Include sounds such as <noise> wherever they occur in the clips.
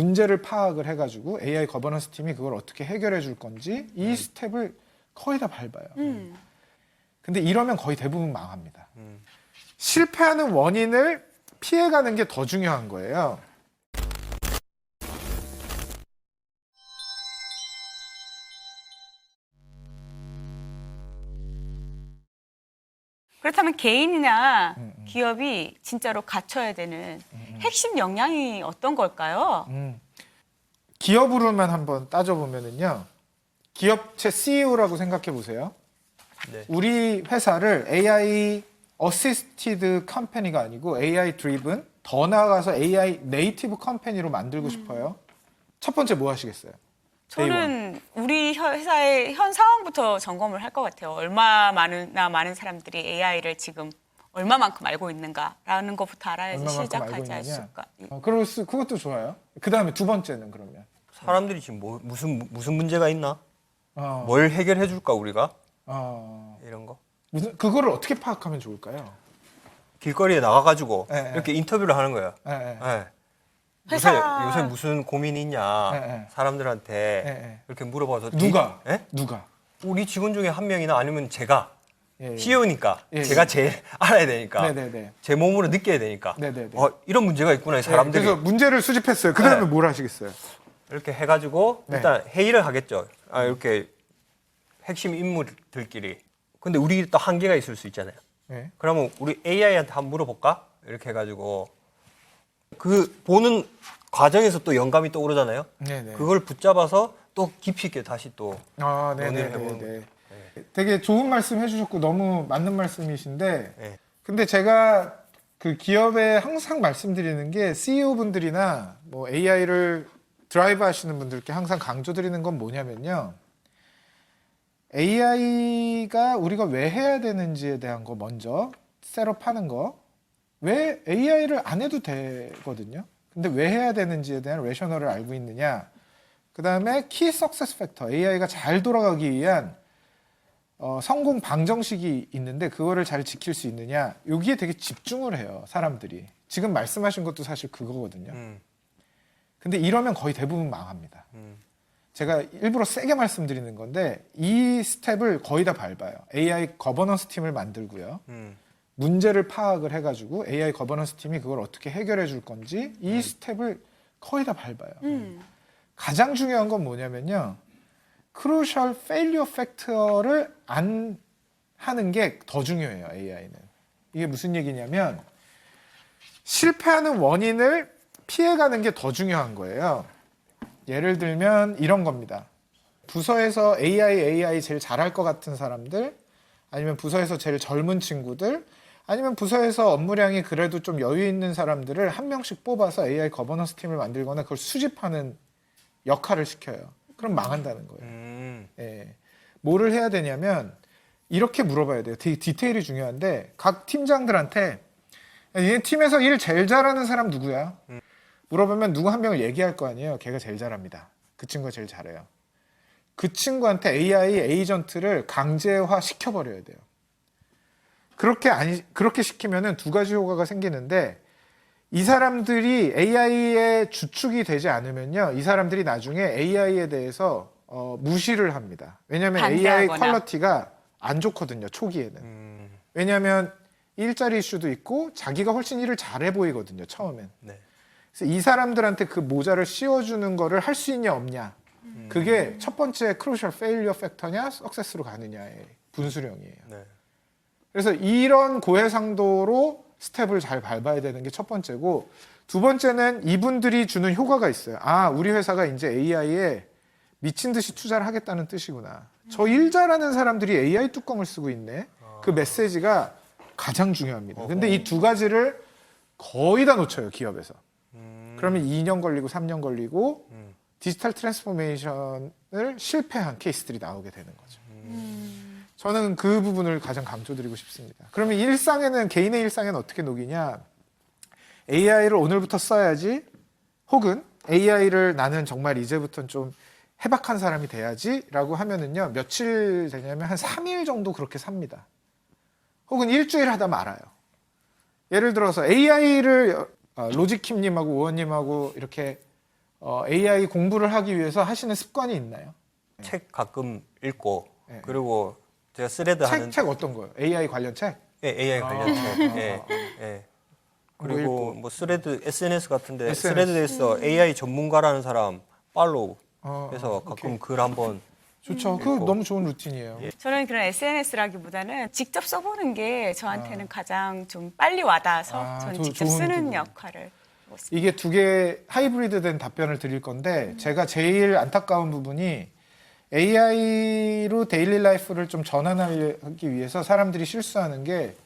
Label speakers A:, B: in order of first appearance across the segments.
A: 문제를 파악을 해가지고 AI 거버넌스 팀이 그걸 어떻게 해결해 줄 건지 이 스텝을 거의 다 밟아요.
B: 음.
A: 근데 이러면 거의 대부분 망합니다.
C: 음.
A: 실패하는 원인을 피해가는 게 더 중요한 거예요.
B: 그렇다면 개인이나
A: 음, 음.
B: 기업이 진짜로 갖춰야 되는 핵심 역량이 어떤 걸까요?
A: 음. 기업으로만 한번 따져보면은요. 기업체 CEO라고 생각해 보세요.
C: 네.
A: 우리 회사를 AI 어시스티드 컴퍼니가 아니고 AI 드리븐 더 나아가서 AI 네이티브 컴퍼니로 만들고 싶어요. 첫 번째 뭐 하시겠어요?
B: 저는 우리 혀- 회사의 현 상황부터 점검을 할 것 같아요. 얼마 많으나 많은 사람들이 AI를 지금 얼마만큼 알고 있는가라는 것부터 알아야지 시작하지? 않을까.
A: 어, 그럴 수 그것도 좋아요. 그 다음에 두 번째는 그러면
C: 사람들이 지금 뭐, 무슨 무슨 문제가 있나?
A: 어,
C: 뭘 해결해 줄까 우리가?
A: 어,
C: 이런 거.
A: 무슨 그거를 어떻게 파악하면 좋을까요?
C: 길거리에 나가 가지고
A: 예, 예.
C: 이렇게 인터뷰를 하는 거예요.
A: 예, 예.
C: 예. 요새
B: 회사-
C: 요새 무슨 고민이 있냐?
A: 예, 예.
C: 사람들한테
A: 예, 예.
C: 이렇게 물어봐서
A: 누가?
C: 디- 예?
A: 누가?
C: 우리 직원 중에 한 명이나 아니면 제가
A: 예, 예.
C: CEO니까
A: 예, 예.
C: 제가 제일 <laughs> 알아야 되니까
A: 네네네.
C: 제 몸으로 느껴야 되니까
A: 네네네.
C: 어, 이런 문제가 있구나 이 사람들이
A: 네, 그래서 문제를 수집했어요. 그 다음에
C: 네.
A: 뭘 하시겠어요?
C: 이렇게 해가지고
A: 네.
C: 일단 회의를 하겠죠. 아, 이렇게 핵심 인물들끼리. 근데 우리 또 한계가 있을 수 있잖아요.
A: 네.
C: 그러면 우리 AI한테 한번 물어볼까? 이렇게 해가지고 그 보는 과정에서 또 영감이 떠오르잖아요.
A: 네네.
C: 그걸 붙잡아서 또 깊이 있게 다시 또
A: 아,
C: 논의를 해보는
A: 네네네. 되게 좋은 말씀 해주셨고 너무 맞는 말씀이신데,
C: 네.
A: 근데 제가 그 기업에 항상 말씀드리는 게 CEO 분들이나 뭐 AI를 드라이브 하시는 분들께 항상 강조드리는 건 뭐냐면요. AI가 우리가 왜 해야 되는지에 대한 거 먼저 셋업하는 거. 왜 AI를 안 해도 되거든요. 근데 왜 해야 되는지에 대한 레셔널을 알고 있느냐. 그 다음에 키 석세스 팩터 AI가 잘 돌아가기 위한 어, 성공 방정식이 있는데 그거를 잘 지킬 수 있느냐. 여기에 되게 집중을 해요 사람들이. 지금 말씀하신 것도 사실 그거거든요.
C: 음,
A: 근데 이러면 거의 대부분 망합니다.
C: 음,
A: 제가 일부러 세게 말씀드리는 건데 이 스텝을 거의 다 밟아요. AI 거버넌스 팀을 만들고요.
C: 음,
A: 문제를 파악을 해가지고 AI 거버넌스 팀이 그걸 어떻게 해결해 줄 건지 이 스텝을 거의 다 밟아요
B: 음.
A: 가장 중요한 건 뭐냐면요. 크루셜 페일리어 팩터를 안 하는 게 더 중요해요, AI는. 이게 무슨 얘기냐면 실패하는 원인을 피해가는 게 더 중요한 거예요. 예를 들면 이런 겁니다. 부서에서 AI, AI 제일 잘할 것 같은 사람들, 아니면 부서에서 제일 젊은 친구들, 아니면 부서에서 업무량이 그래도 좀 여유 있는 사람들을 한 명씩 뽑아서 AI 거버넌스 팀을 만들거나 그걸 수집하는 역할을 시켜요. 그럼 망한다는 거예요.
C: 음,
A: 예. 뭐를 해야 되냐면 이렇게 물어봐야 돼요. 되게 디테일이 중요한데 각 팀장들한테 얘 팀에서 일 제일 잘하는 사람 누구야? 물어보면 누구 한 명을 얘기할 거 아니에요. 걔가 제일 잘합니다. 그 친구가 제일 잘해요. 그 친구한테 AI 에이전트를 강제화 시켜버려야 돼요. 그렇게 아니 그렇게 시키면은 두 가지 효과가 생기는데 이 사람들이 AI의 주축이 되지 않으면요, 이 사람들이 나중에 AI에 대해서 어, 무시를 합니다. 왜냐하면 AI
B: 반대하거나.
A: 퀄러티가 안 좋거든요, 초기에는.
C: 음,
A: 왜냐하면 일자리 이슈도 있고 자기가 훨씬 일을 잘해 보이거든요, 처음엔.
C: 네.
A: 그래서 이 사람들한테 그 모자를 씌워주는 거를 할 수 있냐 없냐. 그게 첫 번째 크루셜 페일리어 팩터냐, 석세스로 가느냐의 분수령이에요.
C: 네.
A: 그래서 이런 고해상도로 스텝을 잘 밟아야 되는 게 첫 번째고 두 번째는 이분들이 주는 효과가 있어요. 아, 우리 회사가 이제 AI에 미친 듯이 투자를 하겠다는 뜻이구나. 저일 잘하는 사람들이 AI 뚜껑을 쓰고 있네. 그 메시지가 가장 중요합니다. 근데 이 두 가지를 거의 다 놓쳐요, 기업에서.
C: 음,
A: 그러면 2년 걸리고 3년 걸리고
C: 음,
A: 디지털 트랜스포메이션을 실패한 케이스들이 나오게 되는 거죠.
B: 음.
A: 저는 그 부분을 가장 강조드리고 싶습니다. 그러면 일상에는 개인의 일상에는 어떻게 녹이냐? AI를 오늘부터 써야지, 혹은 AI를 나는 정말 이제부터는 좀 해박한 사람이 돼야지라고 하면은요 며칠 되냐면 한 3일 정도 그렇게 삽니다. 혹은 일주일 하다 말아요. 예를 들어서 AI를 로지킴님하고 우원님하고 이렇게 어, AI 공부를 하기 위해서 하시는 습관이 있나요?
C: 책 가끔 읽고
A: 네.
C: 그리고 제가 스레드
A: 책,
C: 하는
A: 책 어떤 거요? AI 관련 책?
C: 예, AI 관련 책. 예. 예.
A: 뭐
C: 그리고. 뭐 스레드 SNS 같은데
A: SNS.
C: 스레드에서 AI 전문가라는 사람 팔로우
A: 어,
C: 해서
A: 어,
C: 가끔
A: 오케이.
C: 글 한번
A: 좋죠. 그. 너무 좋은 루틴이에요.
C: 예.
B: 저는 그런 SNS라기보다는 직접 써보는 게 저한테는 가장 좀 빨리 와닿아서
A: 아,
B: 저는
A: 도-
B: 직접
A: 좋은
B: 쓰는
A: 부분.
B: 역할을 하고 있습니다.
A: 이게 두 개 하이브리드 된 답변을 드릴 건데 제가 제일 안타까운 부분이 AI로 데일리 라이프를 좀 전환하기 위해서 사람들이 실수하는 게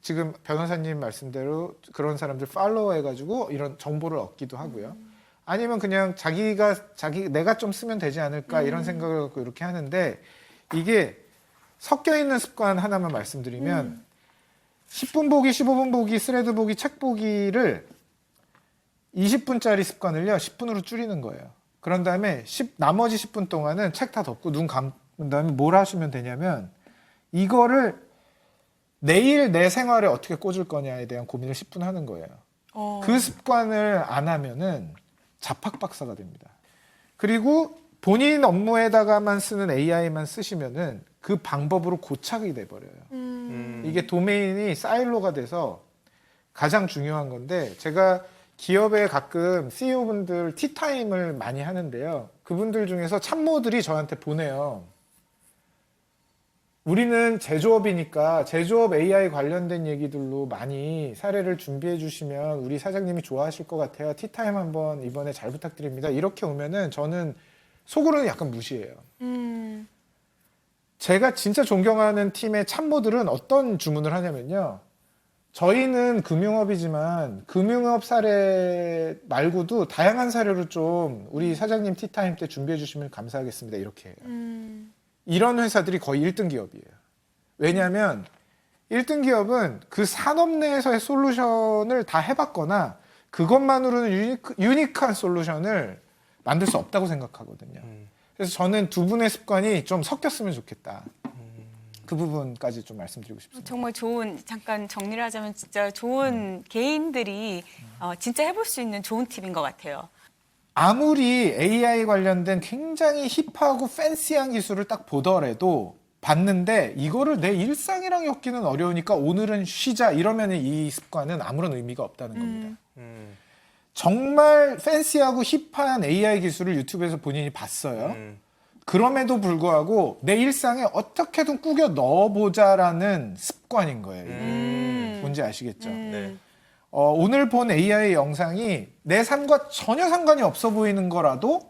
A: 지금 변호사님 말씀대로 그런 사람들 팔로우 해가지고 이런 정보를 얻기도 하고요. 아니면 그냥 자기가 자기 내가 좀 쓰면 되지 않을까 이런 생각을 갖고 이렇게 하는데 이게 섞여 있는 습관 하나만 말씀드리면 10분 보기, 15분 보기, 스레드 보기, 책 보기를 20분짜리 습관을요 10분으로 줄이는 거예요. 그런 다음에 10, 나머지 10분 동안은 책 다 덮고 눈 감은 다음에 뭘 하시면 되냐면 이거를 내일 내 생활에 어떻게 꽂을 거냐에 대한 고민을 10분 하는 거예요.
B: 어.
A: 그 습관을 안 하면은 자팍 박사가 됩니다. 그리고 본인 업무에다가만 쓰는 AI만 쓰시면은 그 방법으로 고착이 돼 버려요.
C: 음,
A: 이게 도메인이 사일로가 돼서 가장 중요한 건데 제가 기업에 가끔 CEO분들 티타임을 많이 하는데요. 그분들 중에서 참모들이 저한테 보내요. 우리는 제조업이니까 제조업 AI 관련된 얘기들로 많이 사례를 준비해 주시면 우리 사장님이 좋아하실 것 같아요. 티타임 한번 이번에 잘 부탁드립니다. 이렇게 오면은 저는 속으로는 약간 무시해요.
B: 음.
A: 제가 진짜 존경하는 팀의 참모들은 어떤 주문을 하냐면요. 저희는 금융업이지만 금융업 사례 말고도 다양한 사례로 좀 우리 사장님 티타임 때 준비해 주시면 감사하겠습니다. 이렇게 해요.
B: 음.
A: 이런 회사들이 거의 1등 기업이에요. 왜냐하면 1등 기업은 그 산업 내에서의 솔루션을 다 해봤거나 그것만으로는 유니크, 유니크한 솔루션을 만들 수 없다고 생각하거든요.
C: 음.
A: 그래서 저는 두 분의 습관이 좀 섞였으면 좋겠다. 그 부분까지 좀 말씀드리고 싶습니다.
B: 정말 좋은 잠깐 정리를 하자면 진짜 좋은 개인들이 어, 진짜 해볼 수 있는 좋은 팁인 것 같아요.
A: 아무리 AI 관련된 굉장히 힙하고 팬시한 기술을 딱 보더라도 봤는데 이거를 내 일상이랑 엮기는 어려우니까 오늘은 쉬자 이러면 이 습관은 아무런 의미가 없다는 겁니다.
C: 음,
A: 정말 팬시하고 힙한 AI 기술을 유튜브에서 본인이 봤어요.
C: 음,
A: 그럼에도 불구하고 내 일상에 어떻게든 꾸겨 넣어보자라는 습관인 거예요.
C: 음.
A: 뭔지 아시겠죠?
B: 음.
C: 네.
A: 어, 오늘 본 AI 영상이 내 삶과 전혀 상관이 없어 보이는 거라도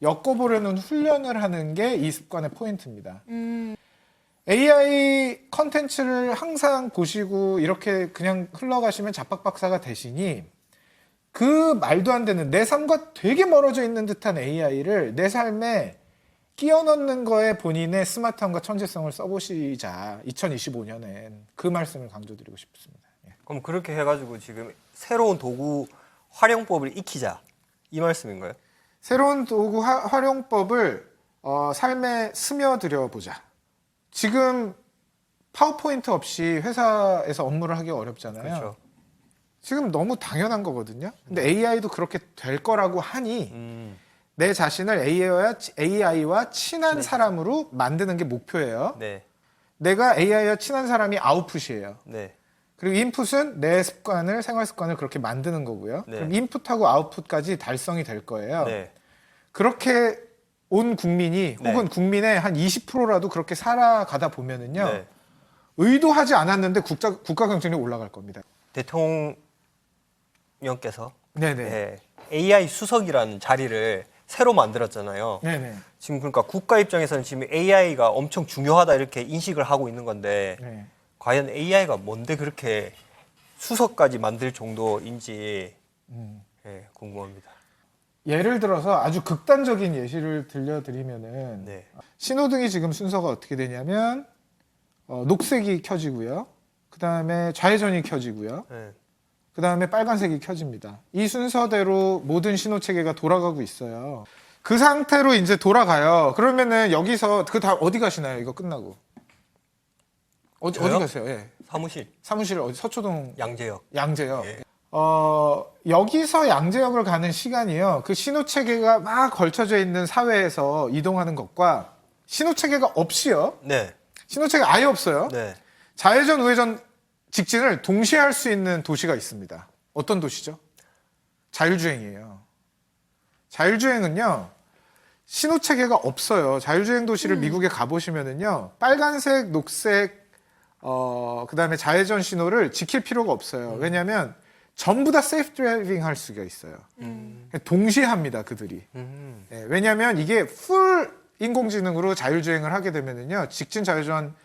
A: 엮어보려는 훈련을 하는 게 이 습관의 포인트입니다.
B: 음.
A: AI 컨텐츠를 항상 보시고 이렇게 그냥 흘러가시면 자빡박사가 되시니 그 말도 안 되는 내 삶과 되게 멀어져 있는 듯한 AI를 내 삶에 끼워 넣는 거에 본인의 스마트함과 천재성을 써보시자. 2025년엔 그 말씀을 강조드리고 싶습니다. 예.
C: 그럼 그렇게 해가지고 지금 새로운 도구 활용법을 익히자 이 말씀인가요?
A: 새로운 도구 화- 활용법을 어, 삶에 스며들여 보자. 지금 파워포인트 없이 회사에서 업무를 하기 어렵잖아요.
C: 그렇죠.
A: 지금 너무 당연한 거거든요. 근데 AI도 그렇게 될 거라고 하니
C: 음,
A: 내 자신을 AI와, AI와 친한 사람으로 만드는 게 목표예요.
C: 네,
A: 내가 AI와 친한 사람이 아웃풋이에요.
C: 네,
A: 그리고 인풋은 내 습관을 생활 습관을 그렇게 만드는 거고요.
C: 네.
A: 그럼 인풋하고 아웃풋까지 달성이 될 거예요.
C: 네.
A: 그렇게 온 국민이
C: 네.
A: 혹은 국민의 한 20%라도 그렇게 살아가다 보면은요.
C: 네.
A: 의도하지 않았는데 국가 국가 경쟁력이 올라갈 겁니다.
C: 대통령께서
A: 네네.
C: 네, AI 수석이라는 자리를 새로 만들었잖아요.
A: 네네.
C: 지금 그러니까 국가 입장에서는 지금 AI가 엄청 중요하다 이렇게 인식을 하고 있는 건데
A: 네.
C: 과연 AI가 뭔데 그렇게 수석까지 만들 정도인지
A: 음.
C: 예, 궁금합니다.
A: 예를 들어서 아주 극단적인 예시를 들려드리면은
C: 네.
A: 신호등이 지금 순서가 어떻게 되냐면 어, 녹색이 켜지고요. 그 다음에 좌회전이 켜지고요.
C: 네.
A: 그 다음에 빨간색이 켜집니다. 이 순서대로 모든 신호 체계가 돌아가고 있어요. 그 상태로 이제 돌아가요. 그러면은 여기서 그 다 어디 가시나요? 이거 끝나고 어디,
C: 저요?
A: 어디 가세요? 예.
C: 사무실
A: 사무실 어디 서초동
C: 양재역.
A: 양재요.
C: 예.
A: 어, 여기서 양재역을 가는 시간이요. 그 신호 체계가 막 걸쳐져 있는 사회에서 이동하는 것과 신호 체계가 없이요.
C: 네.
A: 신호 체계 아예 없어요.
C: 네.
A: 좌회전, 우회전 직진을 동시에 할 수 있는 도시가 있습니다. 어떤 도시죠? 자율주행이에요. 자율주행은요, 신호 체계가 없어요. 자율주행 도시를 미국에 가보시면은요, 빨간색, 녹색, 어, 그 다음에 좌회전 신호를 지킬 필요가 없어요. 왜냐면 전부 다 세이프 드라이빙 할 수가 있어요. 동시에 합니다, 그들이.
C: 음.
A: 예, 왜냐하면 이게 풀 인공지능으로 자율주행을 하게 되면은요 직진 좌회전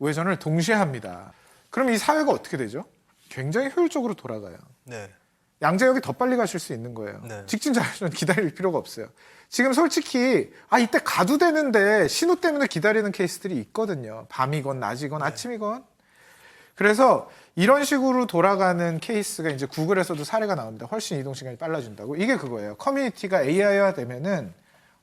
A: 우회전을 동시에 합니다. 그럼 이 사회가 어떻게 되죠? 굉장히 효율적으로 돌아가요.
C: 네.
A: 양재역이 더 빨리 가실 수 있는 거예요.
C: 네.
A: 직진 좌회전 <laughs> 기다릴 필요가 없어요. 지금 솔직히 아 이때 가도 되는데 신호 때문에 기다리는 케이스들이 있거든요. 밤이건 낮이건 아침이건. 그래서 이런 식으로 돌아가는 케이스가 이제 구글에서도 사례가 나옵니다. 훨씬 이동 시간이 빨라진다고. 이게 그거예요. 커뮤니티가 AI화 되면은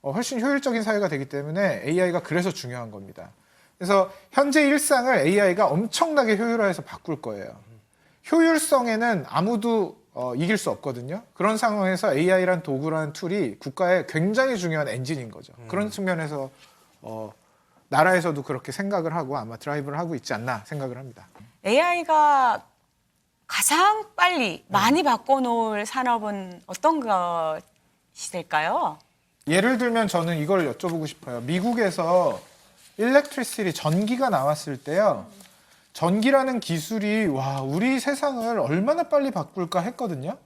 A: 어, 훨씬 효율적인 사회가 되기 때문에 AI가 그래서 중요한 겁니다. 그래서 현재 일상을 AI가 엄청나게 효율화해서 바꿀 거예요. 효율성에는 아무도 어, 이길 수 없거든요. 그런 상황에서 AI란 도구란 툴이 국가의 굉장히 중요한 엔진인 거죠. 그런 측면에서 어, 나라에서도 그렇게 생각을 하고 아마 드라이브를 하고 있지 않나 생각을 합니다.
B: AI가 가장 빨리
A: 네.
B: 많이 바꿔놓을 산업은 어떤 것일까요?
A: 예를 들면 저는 이걸 여쭤보고 싶어요. 미국에서 일렉트리시티 전기가 나왔을 때요. 전기라는 기술이 와 우리 세상을 얼마나 빨리 바꿀까 했거든요.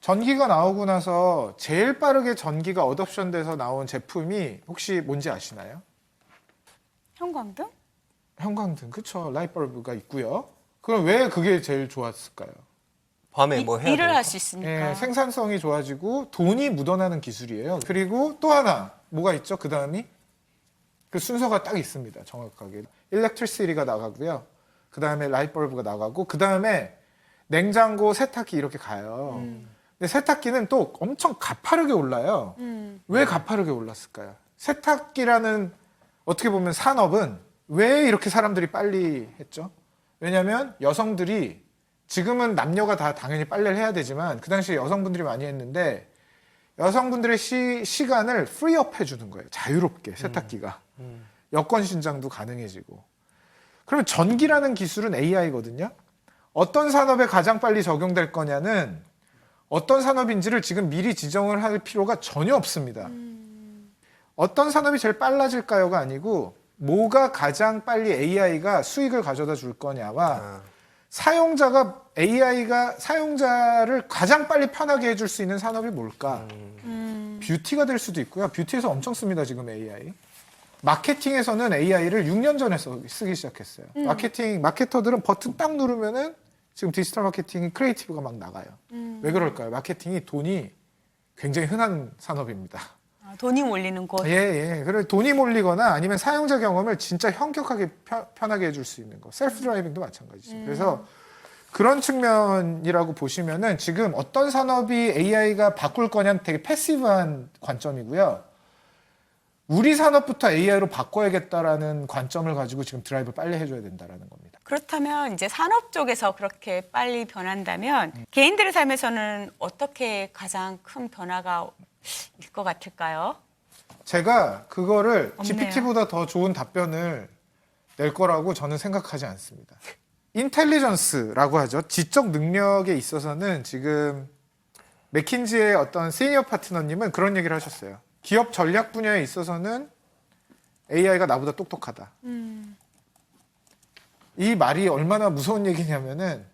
A: 전기가 나오고 나서 제일 빠르게 전기가 어덕션돼서 나온 제품이 혹시 뭔지 아시나요?
B: 형광등?
A: 형광등, 그쵸? 라이트벌브가 있고요. 그럼 왜 그게 제일 좋았을까요?
C: 밤에
B: 이-
C: 뭐 해야
B: 일을. 할 수 있으니까.
A: 예, 생산성이 좋아지고 돈이 묻어나는 기술이에요. 그리고 또 하나 뭐가 있죠? 그 다음이 그 순서가 딱 있습니다. 정확하게 일렉트리시티가 나가고요. 그 다음에 라이트벌브가 나가고 그 다음에 냉장고, 세탁기 이렇게 가요. 근데 세탁기는 또 엄청 가파르게 올라요.
B: 음.
A: 왜 가파르게 올랐을까요? 세탁기라는 어떻게 보면 산업은 왜 이렇게 사람들이 빨리 했죠? 왜냐하면 여성들이 지금은 남녀가 다 당연히 빨래를 해야 되지만 그 당시에 여성분들이 많이 했는데 여성분들의 시, 시간을 프리업 해주는 거예요. 자유롭게 세탁기가. 여권 신장도 가능해지고. 그러면 전기라는 기술은 AI거든요. 어떤 산업에 가장 빨리 적용될 거냐는 어떤 산업인지를 지금 미리 지정을 할 필요가 전혀 없습니다. 어떤 산업이 제일 빨라질까요가 아니고 뭐가 가장 빨리 AI가 수익을 가져다 줄 거냐와
C: 아,
A: 사용자가 AI가 사용자를 가장 빨리 편하게 해줄 수 있는 산업이 뭘까?
B: 음.
A: 뷰티가 될 수도 있고요. 뷰티에서 엄청 씁니다 지금 AI. 마케팅에서는 AI를 6년 전에 써- 쓰기 시작했어요.
B: 음.
A: 마케팅 마케터들은 버튼 딱 누르면은 지금 디지털 마케팅 크리에이티브가 막 나가요.
B: 음.
A: 왜 그럴까요? 마케팅이 돈이 굉장히 흔한 산업입니다.
B: 아, 돈이 몰리는 곳.
A: 예, 예. 그래 돈이 몰리거나 아니면 사용자 경험을 진짜 현격하게 편, 편하게 해줄 수 있는 거. 셀프 드라이빙도 마찬가지죠. 그래서 그런 측면이라고 보시면은 지금 어떤 산업이 AI가 바꿀 거냐는 되게 패시브한 관점이고요. 우리 산업부터 AI로 바꿔야겠다라는 관점을 가지고 지금 드라이브 빨리 해줘야 된다라는 겁니다.
B: 그렇다면 이제 산업 쪽에서 그렇게 빨리 변한다면 개인들의 삶에서는 어떻게 가장 큰 변화가 일 것 같을까요?
A: 제가 그거를
B: 없네요.
A: GPT보다 더 좋은 답변을 낼 거라고 저는 생각하지 않습니다. 인텔리전스라고 하죠. 지적 능력에 있어서는 지금 맥킨지의 어떤 시니어 파트너님은 그런 얘기를 하셨어요. 기업 전략 분야에 있어서는 AI가 나보다 똑똑하다. 이 말이 얼마나 무서운 얘기냐면은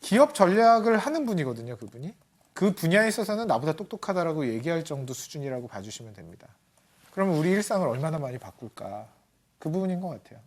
A: 기업 전략을 하는 분이거든요, 그분이. 그 분야에 있어서는 나보다 똑똑하다라고 얘기할 정도 수준이라고 봐주시면 됩니다. 그러면 우리 일상을 얼마나 많이 바꿀까? 그 부분인 것 같아요.